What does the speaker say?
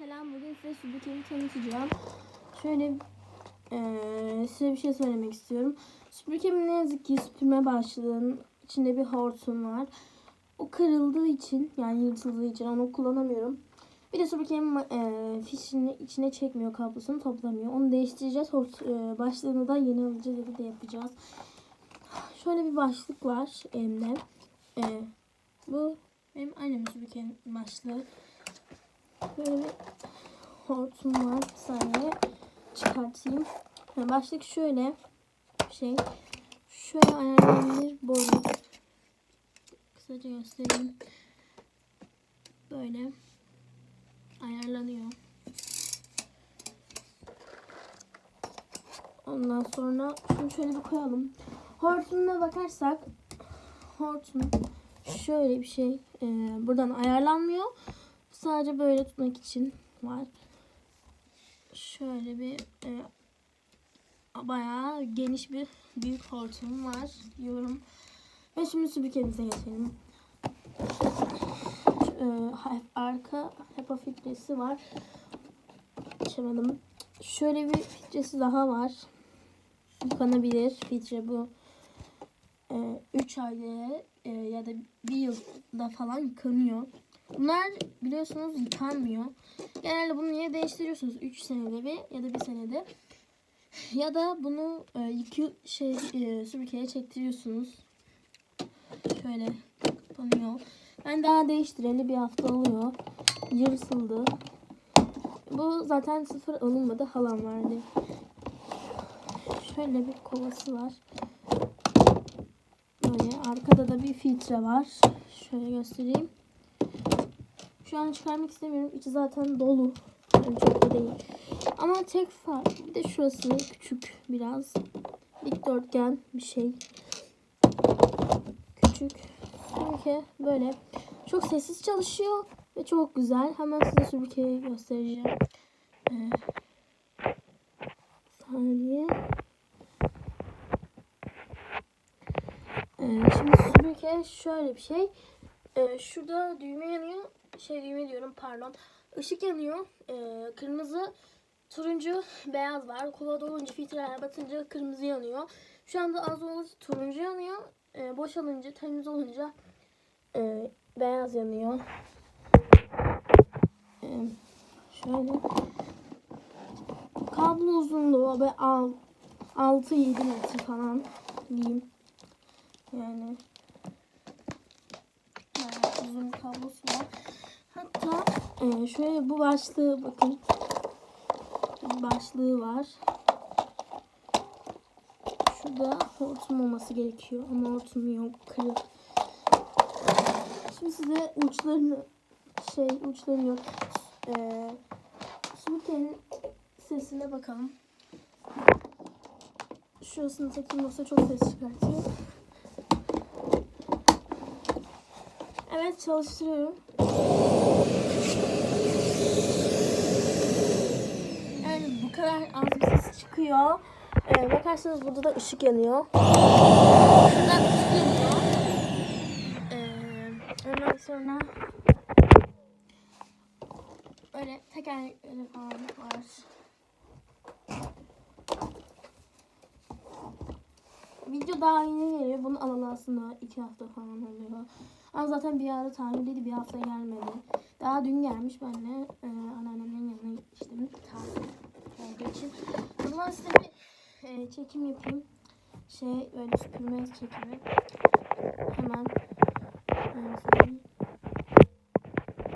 selam. Bugün size süpürgemi tanıtacağım. Şöyle eee, size bir şey söylemek istiyorum. Süpürgemin ne yazık ki süpürme başlığının içinde bir hortum var. O kırıldığı için yani yırtıldığı için onu kullanamıyorum. Bir de süpürgemin eee fişini içine çekmiyor kablosunu toplamıyor. Onu değiştireceğiz. Hort, eee, başlığını da yeni alacağız da de yapacağız. Şöyle bir başlık var elimde. Eee, bu benim annemin süpürgenin başlığı. Böyle hortum var. Bir saniye çıkartayım. Yani başlık şöyle şey. Şöyle ayarlanabilir boyu. Kısaca göstereyim. Böyle ayarlanıyor. Ondan sonra şunu şöyle bir koyalım. Hortumuna bakarsak hortum şöyle bir şey. Ee, buradan ayarlanmıyor. Sadece böyle tutmak için var. Şöyle bir e, bayağı geniş bir büyük hortum var diyorum. Ve şimdi süpürgemize geçelim. E, ha- arka HEPA filtresi var. Açamadım. Şöyle bir filtresi daha var. Yıkanabilir filtre bu. 3 ayda e, ya da bir yılda falan yıkanıyor. Bunlar biliyorsunuz yıkanmıyor. Genelde bunu niye değiştiriyorsunuz? 3 senede bir ya da bir senede. Ya da bunu e, iki şey e, süpürgeye çektiriyorsunuz. Şöyle kapanıyor. Ben daha değiştireli bir hafta oluyor. Yırtıldı. Bu zaten sıfır alınmadı. Halam verdi. Şöyle bir kovası var. Böyle arkada da bir filtre var. Şöyle göstereyim. Şu an çıkarmak istemiyorum. İçi zaten dolu. Yani çok da değil. Ama tek fark bir de şurası küçük biraz. Dikdörtgen bir şey. Küçük. Süpürge böyle. Çok sessiz çalışıyor ve çok güzel. Hemen size süpürgeyi göstereceğim. Ee, saniye. Ee, şimdi süpürge şöyle bir şey. Ee, şurada düğme yanıyor. Şey düğme diyorum pardon. Işık yanıyor. Ee, kırmızı, turuncu, beyaz var. Kova dolunca filtreler batınca kırmızı yanıyor. Şu anda az olunca turuncu yanıyor. Ee, boşalınca, temiz olunca e, beyaz yanıyor. Ee, şöyle. Kablo uzunluğu ve 6-7 metre falan diyeyim. Yani bayağı uzun kablosu var. Hatta e, şöyle bu başlığı bakın. Başlığı var. Şurada hortum olması gerekiyor ama hortum yok. Kırık. Şimdi size uçlarını şey uçları yok. E, süpürgenin sesine bakalım. Şurasını takayım yoksa çok ses çıkartıyor. Evet çalıştırıyorum. Yani bu kadar az bir ses çıkıyor. Ee, bakarsanız burada da ışık yanıyor. Şuradan ışık yanıyor. Ee, ondan sonra böyle tekerlekleri falan var. Video daha yeni geliyor. Bunu alalı aslında iki hafta falan oluyor. Ama zaten bir ara tamirdeydi. Bir hafta gelmedi. Daha dün gelmiş. Ben de e, anneannemin yanına gitmiştim. Tatil olduğu için. O size bir e, çekim yapayım. Şey böyle süpürme çekimi. Hemen. Yani,